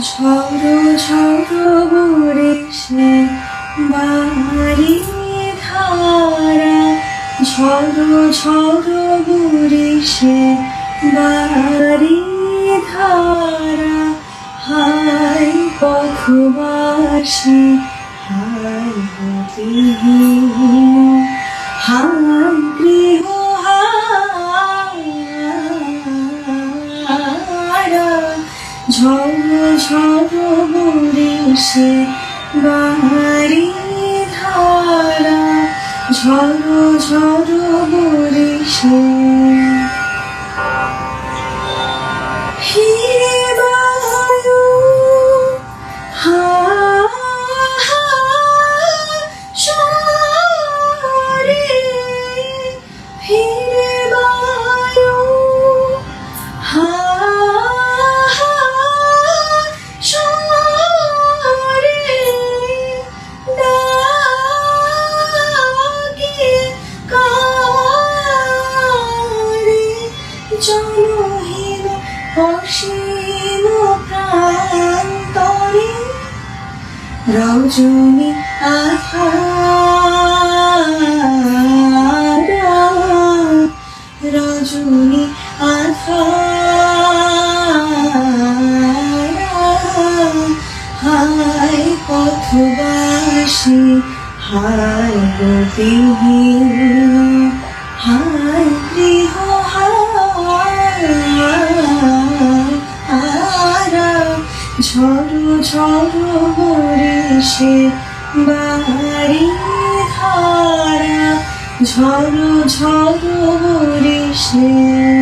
ঝড়ো ঝড়ো বরেছে বাড়ি ধারা। ঝড়ো ঝড়ো বরেছে বাড়ি ধারা। হাই পথবাসী হাই গতিহীন ঝড় ঝড় বরিশে বাহারি ধারা। ঝড় ঝড় বরিশে জনহীন অসীম প্রান্তরে রজনী আধারা রজনী আধারা। হায় পথবাসী হায় গতিহীন হায় ঝড় ঝড় বরিশে বাড়ি ধারা। ঝড় ঝড় বরিশে